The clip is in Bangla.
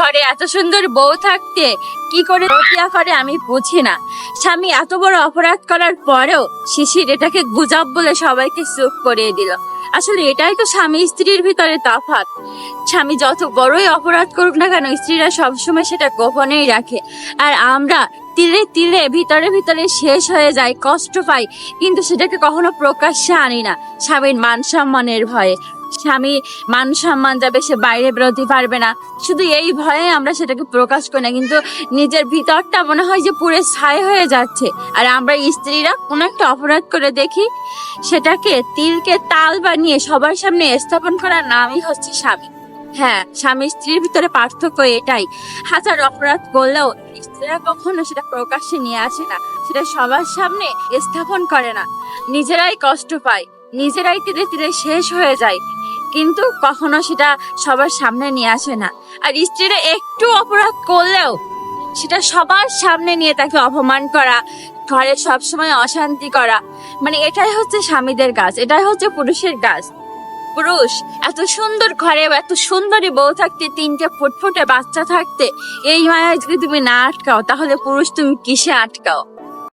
ঘরে এত সুন্দর বউ থাকতে কি করে রতিয়া করে আমি বুঝি না। স্বামী এত বড় অপরাধ করার পরেও শিশির এটাকে গুজব বলে সবাইকে চুপ করিয়ে দিল। আসলে এটাই তো স্বামী স্ত্রীর ভিতরে তফাৎ। স্বামী যত বড়ই অপরাধ করুক না কেন, স্ত্রীরা সবসময় সেটা গোপনেই রাখে। আর আমরা তীরে তীরে ভিতরে ভিতরে শেষ হয়ে যায় কষ্ট পাই, কিন্তু সেটাকে কখনো প্রকাশ্যে আনি না। স্বামীর মান সম্মানের ভয়ে। স্বামী মান সম্মান যাবে, সে বাইরে বেরোতে পারবে না। শুধু এই ভয়ে আমরা সেটাকে প্রকাশ করি না, কিন্তু নিজের ভিতরটা মনে হয় যে পুরো ছাই হয়ে যাচ্ছে। আর আমরা স্ত্রীরা কোনো একটা অপরাধ করে দেখি, সেটাকে তিলকে তাল বানিয়ে সবার সামনে স্থাপন করার নামই হচ্ছে স্বামী। হ্যাঁ স্বামী স্ত্রীর ভিতরে পার্থক্য এটাই। হাজার অপরাধ করলেও স্ত্রীরা কখনো সেটা প্রকাশ্যে নিয়ে আসে না, সেটা সবার সামনে স্থাপন করে না। নিজেরাই কষ্ট পায়, নিজেরাই ধীরে ধীরে শেষ হয়ে যায়। কিন্তু কখনো সেটা সবার সামনে নিয়ে আসে না। আর স্ত্রীরা একটু অপরাধ করলেও সেটা সবার সামনে নিয়ে তাকে অপমান করা, ঘরে সবসময় অশান্তি করা মানে এটাই হচ্ছে স্বামীদের কাজ, এটাই হচ্ছে পুরুষের কাজ। পুরুষ, এত সুন্দর ঘরে এত সুন্দরী বউ থাকতে, তিনটে ফুটফুটে বাচ্চা থাকতে, এই মায়ায় যদি তুমি না আটকাও, তাহলে পুরুষ তুমি কিসে আটকাও?